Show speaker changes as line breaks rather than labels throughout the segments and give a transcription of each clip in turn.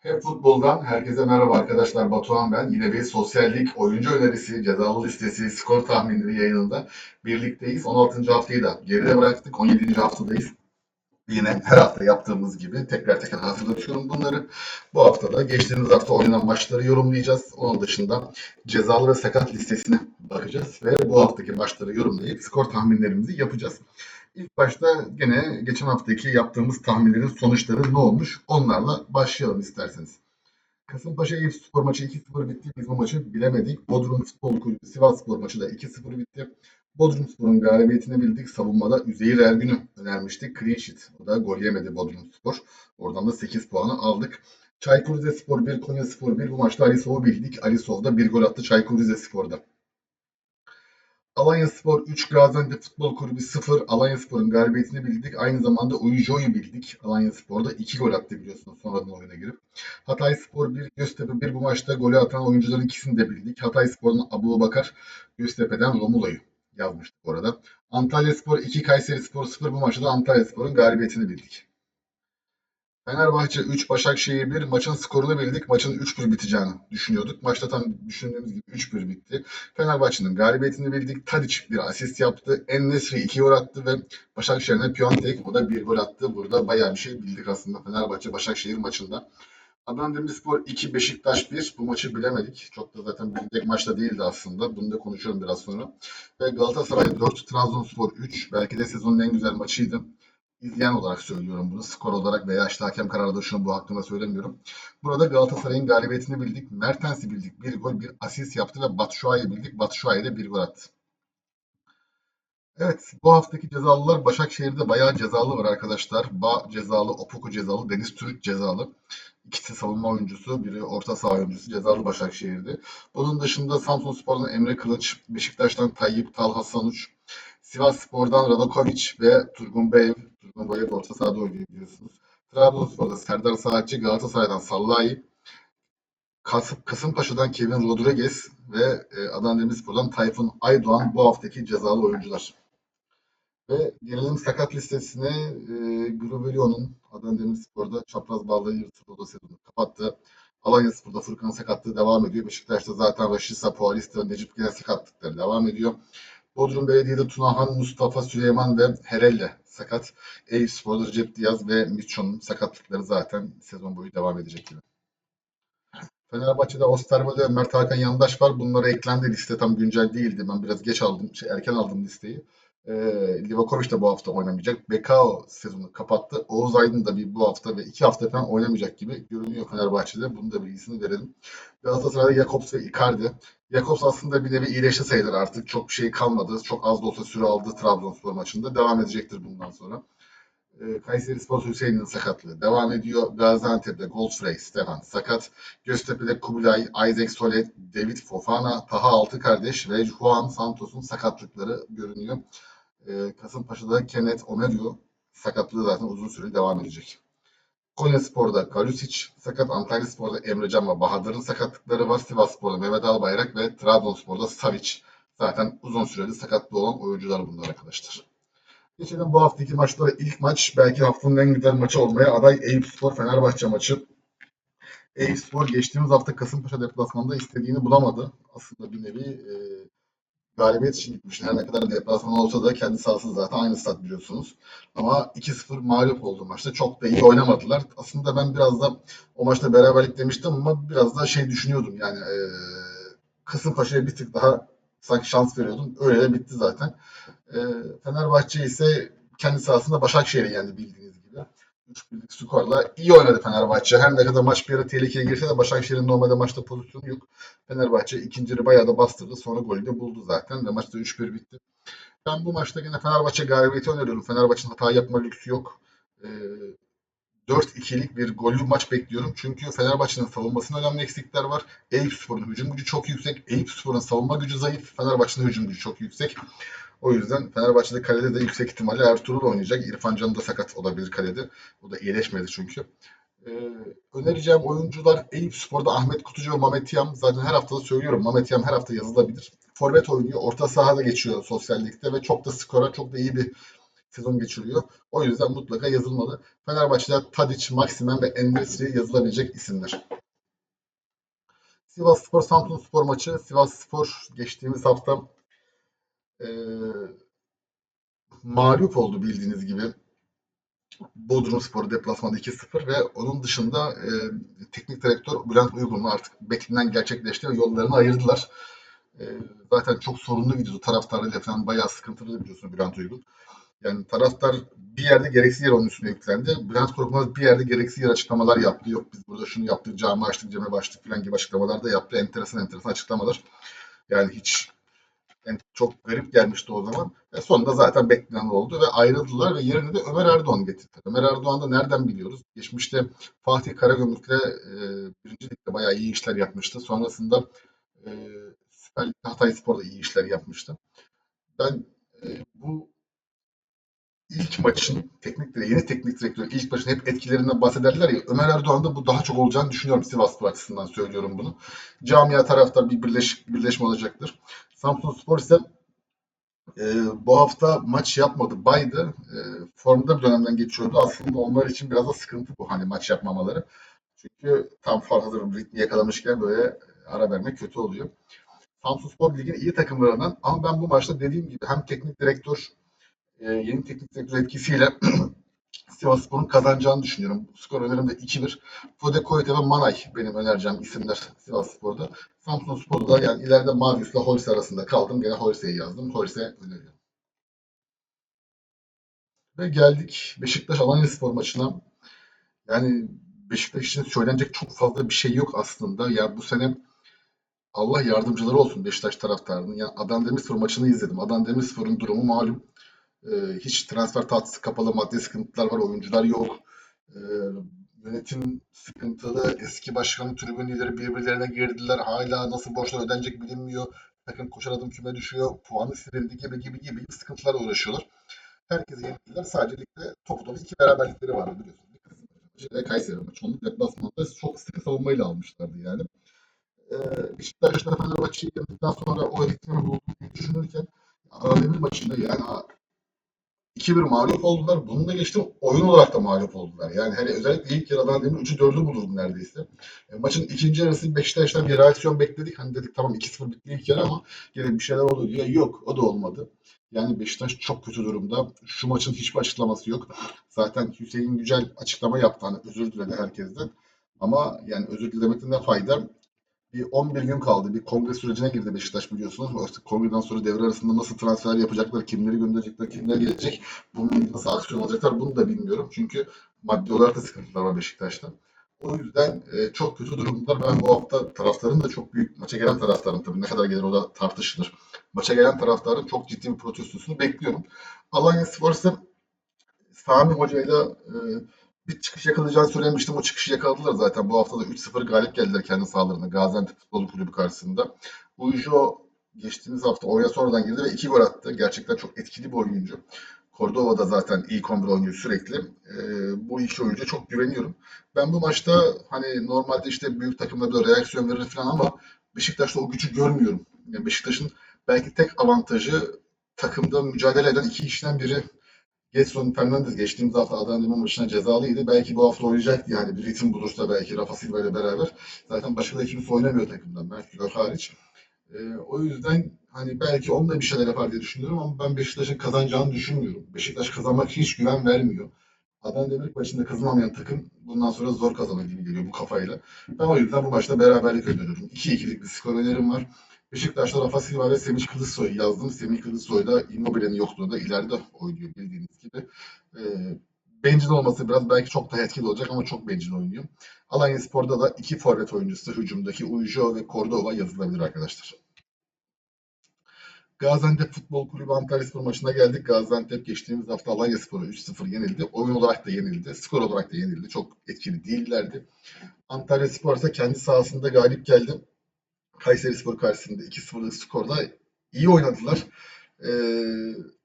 Hep futboldan herkese merhaba arkadaşlar. Batuhan ben. Yine bir sosyallik, oyuncu önerisi, cezalı listesi, skor tahminleri yayınında birlikteyiz. 16. haftayı da geride bıraktık. 17. haftadayız. Yine her hafta yaptığımız gibi tekrar tekrar hatırlatıyorum bunları. Bu haftada geçtiğimiz hafta oynanan maçları yorumlayacağız. Onun dışında cezalı ve sakat listesine bakacağız ve bu haftaki maçları yorumlayıp skor tahminlerimizi yapacağız. İlk başta gene geçen haftaki yaptığımız tahminlerin sonuçları ne olmuş? Onlarla başlayalım isterseniz. Kasımpaşa Eyüp Spor maçı 2-0 bitti. Biz bu maçı bilemedik. Bodrum Futbol Kulübü Sivas Spor maçı da 2-0 bitti. Bodrum Spor'un galibiyetini bildik. Savunmada Üzeyir Ergün'ü önermiştik. Clean sheet. O da gol yemedi Bodrum Spor. Oradan da 8 puanı aldık. Çaykur Rizespor 1, Konya Spor 1. Bu maçta Ali Sov'u bildik. Ali Sov da bir gol attı Çaykur Rizespor'da. Alanya Spor 3, Gaziantep Futbol Kulübü 0. Alanya Spor'un galibiyetini bildik. Aynı zamanda Uyujo'yu bildik. Alanya Spor'da 2 gol attı biliyorsunuz sonradan oyuna girip. Hatay Spor 1, Göztepe 1. Bu maçta golü atan oyuncuların ikisini de bildik. Hatay Spor'un Abu Bakar, Göztepe'den Romulo'yu yazmıştık orada. Antalya Spor 2, Kayseri Spor 0. Bu maçta Antalya Spor'un galibiyetini bildik. Fenerbahçe 3, Başakşehir 1. Maçın skorunu bildik. Maçın 3-1 biteceğini düşünüyorduk. Maçta tam düşündüğümüz gibi 3-1 bitti. Fenerbahçe'nin galibiyetini bildik. Tadic bir asist yaptı. En-Nesyri 2 gol attı ve Başakşehir'e Piontek o da 1 gol attı. Burada bayağı bir şey bildik aslında Fenerbahçe-Başakşehir maçında. Adana Demirspor 2, Beşiktaş 1. Bu maçı bilemedik. Çok da zaten bilecek maçta değildi aslında. Bunu da konuşuyorum biraz sonra. Ve Galatasaray 4, Trabzonspor 3. Belki de sezonun en güzel maçıydı izleyen olarak söylüyorum bunu. Skor olarak veya işte hakem kararı şunu bu hakkında söylemiyorum. Burada Galatasaray'ın galibiyetini bildik. Mertens'i bildik. Bir gol, bir asist yaptı ve Batshuayi'yi bildik. Batshuayi de bir gol attı. Evet, bu haftaki cezalılar Başakşehir'de bayağı cezalı var arkadaşlar. Ba cezalı, Opoku cezalı, Deniz Türk cezalı. İkisi savunma oyuncusu, biri orta saha oyuncusu cezalı Başakşehir'de. Bunun dışında Samsun Spor'dan Emre Kılıç, Beşiktaş'tan Tayyip Talha Sanuç, Sivas Spor'dan Radakovic ve Turgun Bey, Bey orta sahada oynuyor biliyorsunuz. Trabzonspor'da Serdar Saatçi, Galatasaray'dan Sallahi, Kasım, Kasımpaşa'dan Kevin Rodriguez ve e, Adana Demirspor'dan Tayfun Aydoğan bu haftaki cezalı oyuncular. Ve gelelim sakat listesine. E, Gruvelio'nun Adana Demirspor'da çapraz bağlı yırtıldı o da sezonu kapattı. Alanya Spor'da Furkan sakatlığı devam ediyor. Beşiktaş'ta zaten Raşisa, Paulista, Necip Güler sakatlıkları devam ediyor. Bodrum Belediye'de Tunahan, Mustafa, Süleyman ve Herelle sakat. Eyüp Spor'da Recep Diyaz ve Miço'nun sakatlıkları zaten sezon boyu devam edecek gibi. Fenerbahçe'de Osterwolde ve Mert Hakan Yandaş var. Bunlara eklendi. Liste tam güncel değildi. Ben biraz geç aldım. Şey, erken aldım listeyi. Ee, Livakovic de bu hafta oynamayacak. Bekao sezonu kapattı. Oğuz Aydın da bir bu hafta ve iki hafta falan oynamayacak gibi görünüyor Fenerbahçe'de. Bunu da bilgisini verelim. Galatasaray'da Jakobs ve Icardi. Jakobs aslında bir nevi iyileşti sayılır artık. Çok bir şey kalmadı. Çok az da olsa süre aldı Trabzonspor maçında. Devam edecektir bundan sonra. Ee, Kayseri Spor Hüseyin'in sakatlığı devam ediyor. Gaziantep'te Goldfrey, Stefan sakat. Göztepe'de Kubilay, Isaac Solet, David Fofana, Taha Altı kardeş ve Juan Santos'un sakatlıkları görünüyor. Ee, Kasımpaşa'da Kenneth Omerio sakatlığı zaten uzun süre devam edecek. Konya Spor'da Galusic sakat, Antalya Spor'da Emrecan ve Bahadır'ın sakatlıkları var. Sivas Spor'da Mehmet Albayrak ve Trabzonspor'da Savic. Zaten uzun süreli sakatlı olan oyuncular bunlar arkadaşlar. Geçelim bu haftaki maçlara. İlk maç belki haftanın en güzel maçı olmaya aday Eyüp Spor Fenerbahçe maçı. Eyüp Spor geçtiğimiz hafta Kasımpaşa deplasmanında istediğini bulamadı. Aslında bir nevi e, galibiyet için gitmiş. Her ne kadar deplasman olsa da kendi sahası zaten aynı stat biliyorsunuz. Ama 2-0 mağlup oldu maçta. Çok da iyi oynamadılar. Aslında ben biraz da o maçta beraberlik demiştim ama biraz da şey düşünüyordum yani e, Kasımpaşa'ya bir tık daha sanki şans veriyordum. Öyle de bitti zaten. E, Fenerbahçe ise kendi sahasında Başakşehir'i yendi bildiğiniz gibi. 3-1'lik skorla iyi oynadı Fenerbahçe. Her ne kadar maç bir ara tehlikeye girse de Başakşehir'in normalde maçta pozisyonu yok. Fenerbahçe ikinci yarı bayağı da bastırdı. Sonra golü de buldu zaten ve maçta 3-1 bitti. Ben bu maçta yine Fenerbahçe galibiyeti öneriyorum. Fenerbahçe'nin hata yapma lüksü yok. Ee, 4-2'lik bir gollü maç bekliyorum. Çünkü Fenerbahçe'nin savunmasında önemli eksikler var. Eyüp Spor'un hücum gücü çok yüksek. Eyüp Spor'un savunma gücü zayıf. Fenerbahçe'nin hücum gücü çok yüksek. O yüzden Fenerbahçe'de kalede de yüksek ihtimalle Ertuğrul oynayacak. İrfan Can da sakat olabilir kalede. O da iyileşmedi çünkü. Ee, önereceğim oyuncular Eyüp Spor'da Ahmet Kutucu ve Mehmet Yam. Zaten her hafta da söylüyorum. Mehmet Yam her hafta yazılabilir. Forvet oynuyor. Orta sahada geçiyor sosyallikte ve çok da skora çok da iyi bir sezon geçiriyor. O yüzden mutlaka yazılmalı. Fenerbahçe'de Tadic, Maximen ve Endresri yazılabilecek isimler. Sivas Spor Samsun Spor maçı. Sivas Spor geçtiğimiz hafta e, mağlup oldu bildiğiniz gibi. Bodrum Spor deplasmanda 2-0 ve onun dışında e, teknik direktör Bülent Uygun'la artık beklinden gerçekleşti ve yollarını ayırdılar. E, zaten çok sorunlu gidiyordu. Taraftarıyla falan bayağı sıkıntılı biliyorsun Bülent Uygun. Yani taraftar bir yerde gereksiz yere onun üstüne yüklendi. Bülent Korkmaz bir yerde gereksiz yere açıklamalar yaptı. Yok biz burada şunu yaptık, cami açtık, ceme başladık falan gibi açıklamalar da yaptı. Enteresan enteresan açıklamalar. Yani hiç yani çok garip gelmişti o zaman. Ve sonunda zaten beklenen oldu ve ayrıldılar ve yerine de Ömer Erdoğan getirdi. Ömer Erdoğan da nereden biliyoruz? Geçmişte Fatih Karagümrük'le e, birinci ligde bayağı iyi işler yapmıştı. Sonrasında e, Süper Lig'de Hatay Spor'da iyi işler yapmıştı. Ben e, bu ilk maçın teknik yeni teknik direktör ilk maçın hep etkilerinden bahsederler ya. Ömer Erdoğan'da bu daha çok olacağını düşünüyorum Sivas Spor açısından söylüyorum bunu. Camia tarafta bir birleş, birleşme olacaktır. Samsun Spor ise e, bu hafta maç yapmadı. Baydı. E, formda bir dönemden geçiyordu. Aslında onlar için biraz da sıkıntı bu hani maç yapmamaları. Çünkü tam hazır ritmi yakalamışken böyle ara vermek kötü oluyor. Samsun Spor Lig'in iyi takımlarından ama ben bu maçta dediğim gibi hem teknik direktör e, yeni teknik direktör etkisiyle Sivas Spor'un kazanacağını düşünüyorum. Skor önerim de 2-1. Fode Koyte ve Manay benim önereceğim isimler Sivas Spor'da. Samsun Spor'da yani ileride Mavis ile Holse arasında kaldım. Gene Holse'yi yazdım. Holse öneriyorum. Ve geldik Beşiktaş Alanya Spor maçına. Yani Beşiktaş için söylenecek çok fazla bir şey yok aslında. Ya bu sene Allah yardımcıları olsun Beşiktaş taraftarının. Yani Adana Demirspor maçını izledim. Adana Demirspor'un durumu malum. Ee, hiç transfer tahtası kapalı, maddi sıkıntılar var, oyuncular yok. Ee, yönetim sıkıntılı, eski başkanı, tribün lideri birbirlerine girdiler. Hala nasıl borçlar ödenecek bilinmiyor. Takım koşar adım küme düşüyor. Puanı silindi gibi gibi gibi sıkıntılarla uğraşıyorlar. Herkesi yenildiler. Sadece ligde topu topu iki beraberlikleri vardı biliyorsunuz. Bir Kayseri maçı. Onu deplasmanda çok sıkı savunmayla almışlardı yani. Ee, Beşiktaş'ta Fenerbahçe'yi yendikten sonra o ritmi bulduğunu düşünürken Adana maçında yani 2-1 mağlup oldular. Bunu da geçtim oyun olarak da mağlup oldular. Yani hele özellikle ilk yarıdan demin 3'ü 4'ü bulurdum neredeyse. E, maçın ikinci yarısı Beşiktaş'tan bir reaksiyon bekledik. Hani dedik tamam 2-0 bitti ilk yarı ama gene bir şeyler oldu diye. Yok o da olmadı. Yani Beşiktaş çok kötü durumda. Şu maçın hiçbir açıklaması yok. Zaten Hüseyin Yücel açıklama yaptı. Hani özür diledi herkesten. Ama yani özür dilemekten de fayda bir 11 gün kaldı. Bir kongre sürecine girdi Beşiktaş biliyorsunuz. O kongreden sonra devre arasında nasıl transfer yapacaklar, kimleri gönderecekler, kimler gelecek, bunun nasıl aksiyon alacaklar bunu da bilmiyorum. Çünkü maddi olarak da sıkıntılar var Beşiktaş'ta. O yüzden e, çok kötü durumdalar. Ben bu hafta taraftarın da çok büyük, maça gelen taraftarın tabii ne kadar gelir o da tartışılır. Maça gelen taraftarın çok ciddi bir protestosunu bekliyorum. Alanya Spor ise Sami Hoca'yla e, bir çıkış yakalayacağını söylemiştim. O çıkışı yakaladılar zaten. Bu hafta da 3-0 galip geldiler kendi sahalarına. Gaziantep Futbol Kulübü karşısında. Ujo geçtiğimiz hafta oyuna sonradan girdi ve 2 gol attı. Gerçekten çok etkili bir oyuncu. Cordova da zaten ilk 11 oynuyor sürekli. Ee, bu iki oyuncuya çok güveniyorum. Ben bu maçta hani normalde işte büyük takımlarda reaksiyon verir falan ama Beşiktaş'ta o gücü görmüyorum. Yani Beşiktaş'ın belki tek avantajı takımda mücadele eden iki kişiden biri Getson Fernandez geçtiğimiz hafta Adana Demir maçına cezalıydı. Belki bu hafta oynayacaktı yani bir ritim bulursa belki Rafa Silva ile beraber. Zaten başka da kimse oynamıyor takımdan. Belki Gök hariç. Ee, o yüzden hani belki onunla bir şeyler yapar diye düşünüyorum ama ben Beşiktaş'ın kazanacağını düşünmüyorum. Beşiktaş kazanmak hiç güven vermiyor. Adana Demir maçında kazanamayan takım bundan sonra zor kazanır gibi geliyor bu kafayla. Ben o yüzden bu maçta beraberlik öneriyorum. 2-2'lik bir skor önerim var. Beşiktaş'ta Rafa Silva ve Semih Kılıçsoy yazdım. Semih Kılıçsoy da Immobile'nin yokluğunda ileride oynuyor bildiğiniz gibi. E, bencil olması biraz belki çok daha etkili olacak ama çok bencil oynuyor. Alanya Spor'da da iki forvet oyuncusu hücumdaki Uyjo ve Cordova yazılabilir arkadaşlar. Gaziantep Futbol Kulübü Antalya Spor maçına geldik. Gaziantep geçtiğimiz hafta Alanya Spor'a 3-0 yenildi. Oyun olarak da yenildi. Skor olarak da yenildi. Çok etkili değillerdi. Antalya Spor ise kendi sahasında galip geldi. Kayseri Spor karşısında 2-0'lık skorla iyi oynadılar. Ee,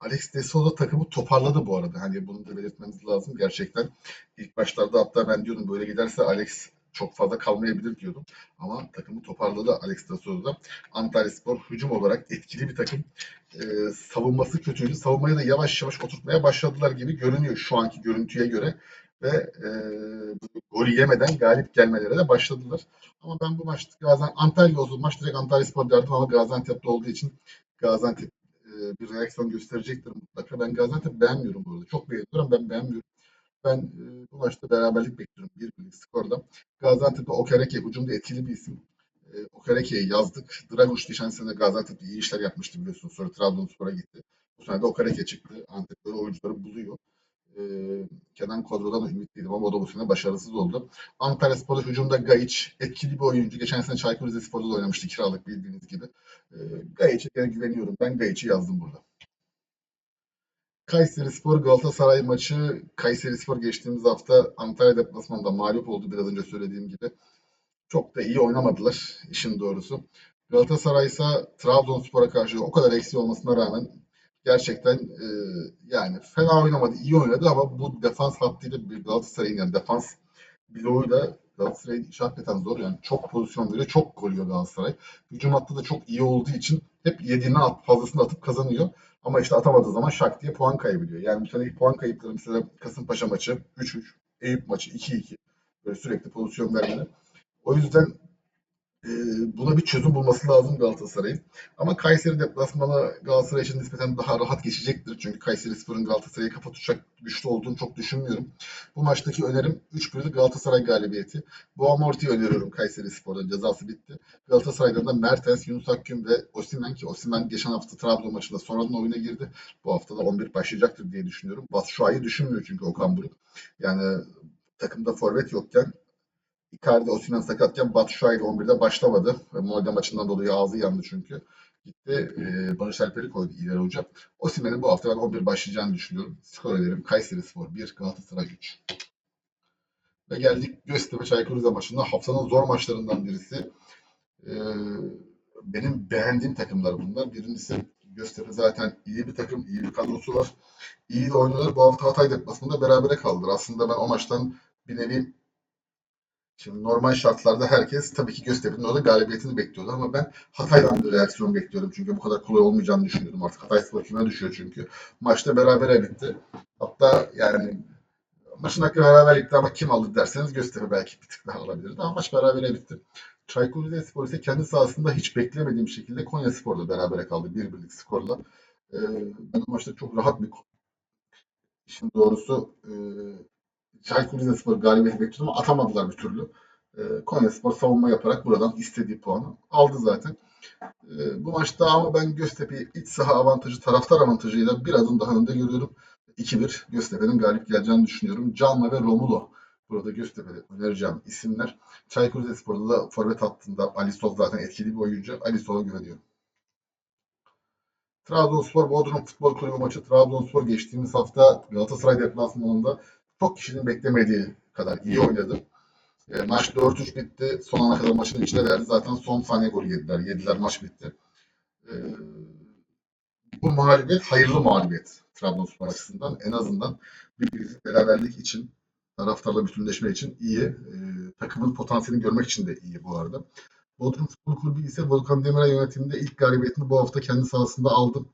Alex de Souza takımı toparladı bu arada. Hani bunu da belirtmemiz lazım gerçekten. İlk başlarda hatta ben diyordum böyle giderse Alex çok fazla kalmayabilir diyordum. Ama takımı toparladı Alex de Souza. Antalyaspor hücum olarak etkili bir takım. Ee, savunması kötüydü. Savunmayı da yavaş yavaş oturtmaya başladılar gibi görünüyor şu anki görüntüye göre. Ve e, gol yemeden galip gelmelere de başladılar. Ama ben bu maçta Gaziantep Antalya olsun maç direkt Antalyaspor derdim ama Gaziantep'te olduğu için Gaziantep e, bir reaksiyon gösterecektir mutlaka. Ben Gaziantep beğenmiyorum burada. Çok beğeniyorum ben beğenmiyorum. Ben e, bu maçta beraberlik bekliyorum. Bir birlik skorda. Gaziantep'te Okereke hücumda etkili bir isim. E, Okereke'yi yazdık. Draguş geçen sene Gaziantep'te iyi işler yapmıştı biliyorsunuz. Sonra Trabzonspor'a gitti. Bu sene de Okereke çıktı. Antep böyle oyuncuları buluyor. E, Kenan Kodro'dan da ümitliydim ama o da bu sene başarısız oldu. Antalya Spor'da hücumda Gayiç etkili bir oyuncu. Geçen sene Çaykur Rizespor'da da oynamıştı kiralık bildiğiniz gibi. E, Gayiç'e gene güveniyorum. Ben Gayiç'i yazdım burada. Kayseri Spor Galatasaray maçı Kayseri Spor geçtiğimiz hafta Antalya deplasmanında mağlup oldu biraz önce söylediğim gibi. Çok da iyi oynamadılar işin doğrusu. Galatasaray ise Trabzonspor'a karşı o kadar eksiği olmasına rağmen gerçekten e, yani fena oynamadı, iyi oynadı ama bu defans hattıyla bir Galatasaray'ın yani defans bloğuyla Galatasaray'ın hakikaten zor. Yani çok pozisyon veriyor, çok gol yiyor Galatasaray. Hücum hattı da çok iyi olduğu için hep yediğinden at, fazlasını atıp kazanıyor. Ama işte atamadığı zaman şak diye puan kaybediyor. Yani bu seneki puan kayıpları mesela Kasımpaşa maçı 3-3, Eyüp maçı 2-2. Böyle sürekli pozisyon vermeler. O yüzden buna bir çözüm bulması lazım Galatasaray'ın. Ama Kayseri deplasmanı Galatasaray için nispeten daha rahat geçecektir. Çünkü Kayseri Spor'un Galatasaray'ı kapatacak güçlü olduğunu çok düşünmüyorum. Bu maçtaki önerim 3-1'lik Galatasaray galibiyeti. Bu Amorti'yi öneriyorum Kayseri Spor'da. Cezası bitti. Galatasaray'dan da Mertens, Yunus Akgün ve Osimhen ki Osimhen geçen hafta Trabzon maçında sonradan oyuna girdi. Bu hafta da 11 başlayacaktır diye düşünüyorum. Batshuayi düşünmüyor çünkü Okan Buruk. Yani takımda forvet yokken Icardi Osimhen sakatken Batshuayi de 11'de başlamadı. Molde maçından dolayı ağzı yandı çünkü. Gitti e, Barış Alper'i koydu ileri hoca. Osimhen'in bu hafta ben 11 başlayacağını düşünüyorum. Skor ederim. Kayseri Spor 1, Galatasaray 3. Ve geldik Göztepe Çaykur Rize maçında. Haftanın zor maçlarından birisi. E, benim beğendiğim takımlar bunlar. Birincisi Göztepe zaten iyi bir takım, iyi bir kadrosu var. İyi de oynuyorlar. Bu hafta Hatay deplasmanında berabere kaldılar. Aslında ben o maçtan bir nevi Şimdi normal şartlarda herkes tabii ki Göztepe'nin orada galibiyetini bekliyordu ama ben Hatay'dan bir reaksiyon bekliyordum. Çünkü bu kadar kolay olmayacağını düşünüyordum. Artık Hatay Spor küme düşüyor çünkü. Maçta berabere bitti. Hatta yani maçın hakkı beraberlikte ama kim aldı derseniz Göztepe belki bir tık daha alabilirdi ama maç berabere bitti. Çaykur Rizespor ise kendi sahasında hiç beklemediğim şekilde Konya Spor'la berabere kaldı. Bir birlik skorla. Ee, ben maçta çok rahat bir işin doğrusu e, Çaykur Rizespor galibiyeti bekliyordum ama atamadılar bir türlü. E, Konyaspor savunma yaparak buradan istediği puanı aldı zaten. E, bu maçta ama ben Göztepe'yi iç saha avantajı, taraftar avantajıyla bir adım daha önde görüyorum. 2-1 Göztepe'nin galip geleceğini düşünüyorum. Canma ve Romulo burada Göztepe'de önereceğim isimler. Çaykur Rizespor'da da forvet hattında Ali Sol zaten etkili bir oyuncu. Ali Sol'a güveniyorum. Trabzonspor Bodrum Futbol Kulübü maçı Trabzonspor geçtiğimiz hafta Galatasaray deplasmanında çok kişinin beklemediği kadar iyi oynadı. E, maç 4-3 bitti. Son ana kadar maçın içine verdi. Zaten son saniye golü yediler. Yediler maç bitti. E, bu mağlubiyet hayırlı mağlubiyet Trabzonspor açısından. En azından bir birlik beraberlik için taraftarla bütünleşme için iyi. E, takımın potansiyelini görmek için de iyi bu arada. Bodrum Futbol Kulübü ise Volkan Demirel yönetiminde ilk galibiyetini bu hafta kendi sahasında aldı.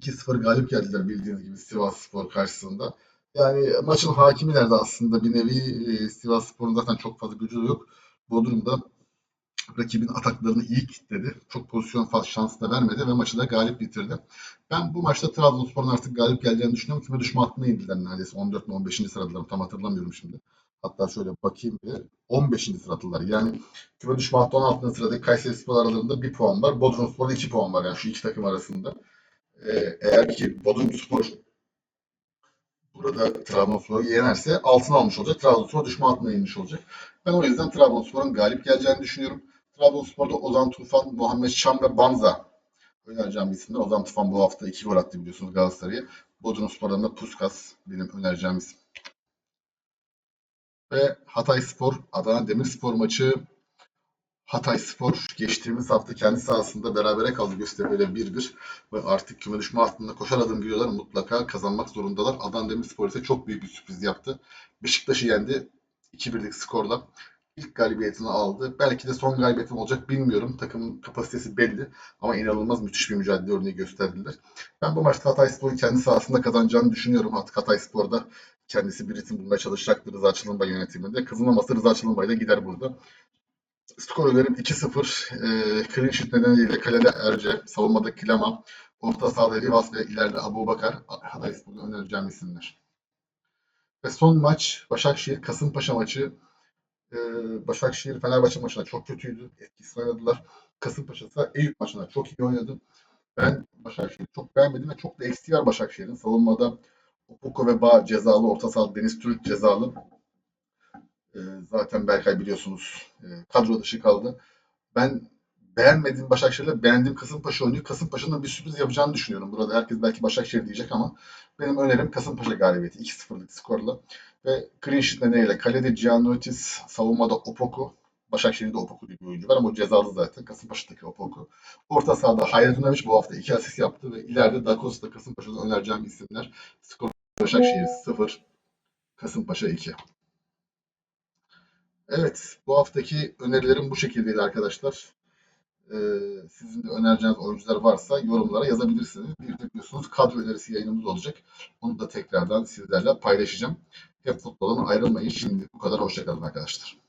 2-0 galip geldiler bildiğiniz gibi Sivas Spor karşısında. Yani maçın hakimi nerede aslında bir nevi e, Sivas Spor'un zaten çok fazla gücü de yok. Bodrum'da rakibin ataklarını iyi kilitledi. Çok pozisyon fazla şans da vermedi ve maçı da galip bitirdi. Ben bu maçta Trabzonspor'un artık galip geleceğini düşünüyorum. Küme düşme hattına indiler neredeyse. 14 mi 15. sıradalar. Tam hatırlamıyorum şimdi. Hatta şöyle bakayım bir. 15. sıradalar. Yani küme düşme hattı 16. sırada Kayseri Spor aralarında bir puan var. Bodrum Spor'da 2 puan var yani şu iki takım arasında. Ee, eğer ki Bodrum Spor burada Trabzonspor'u yenerse altın almış olacak. Trabzonspor düşme hattına inmiş olacak. Ben o yüzden Trabzonspor'un galip geleceğini düşünüyorum. Trabzonspor'da Ozan Tufan, Muhammed Şam ve Banza önereceğim isimler. Ozan Tufan bu hafta iki gol attı biliyorsunuz Galatasaray'a. Bodrumspor'dan da Puskas benim önereceğim isim. Ve Hatay Spor, Adana Demirspor maçı Hatay Spor geçtiğimiz hafta kendi sahasında berabere kaldı Göztepe ile 1-1 ve artık küme düşme hattında koşar adım gidiyorlar. Mutlaka kazanmak zorundalar. Adana Demirspor ise çok büyük bir sürpriz yaptı. Beşiktaş'ı yendi 2-1'lik skorla. ilk galibiyetini aldı. Belki de son galibiyetim olacak bilmiyorum. Takımın kapasitesi belli ama inanılmaz müthiş bir mücadele örneği gösterdiler. Ben bu maçta Hatayspor'un kendi sahasında kazanacağını düşünüyorum. Hat- Hatayspor'da kendisi bir ritim bulmaya çalışacaktır Rıza Çalınbay yönetiminde. Kazanamazsa Rıza Çalınbay da gider burada. Skor önerim 2-0. E, clean sheet nedeniyle kalede Erce, savunmada Kilama, orta sahada Rivas ve ileride Abu Bakar. Hatayspor'da önereceğim isimler. Ve son maç Başakşehir Kasımpaşa maçı. Ee, Başakşehir Fenerbahçe maçında çok kötüydü. Etkisini oynadılar. Kasımpaşa ise Eyüp maçında çok iyi oynadı. Ben Başakşehir'i çok beğenmedim ve çok da eksiği var Başakşehir'in. Savunmada Opoku ve Bağ cezalı, orta sahada Deniz Türk cezalı. Ee, zaten Berkay biliyorsunuz e, kadro dışı kaldı. Ben beğenmediğim Başakşehir'le beğendiğim Kasımpaşa oynuyor. Kasımpaşa'nın bir sürpriz yapacağını düşünüyorum. Burada herkes belki Başakşehir diyecek ama benim önerim Kasımpaşa galibiyeti 2-0'lık skorla. Ve clean sheet nedeniyle kalede Giannotis, savunmada Opoku. Başakşehir'de Opoku diye bir oyuncu var ama o cezalı zaten. Kasımpaşa'daki Opoku. Orta sahada Hayret Unaviç bu hafta 2 asist yaptı ve ileride Da Costa Kasımpaşa'da önereceğim isimler. Skor Başakşehir 0, Kasımpaşa 2. Evet, bu haftaki önerilerim bu şekildeydi arkadaşlar. Ee, sizin de önereceğiniz oyuncular varsa yorumlara yazabilirsiniz. Bir de biliyorsunuz kadro önerisi yayınımız olacak. Onu da tekrardan sizlerle paylaşacağım. Hep futboldan ayrılmayın. Şimdi bu kadar. Hoşçakalın arkadaşlar.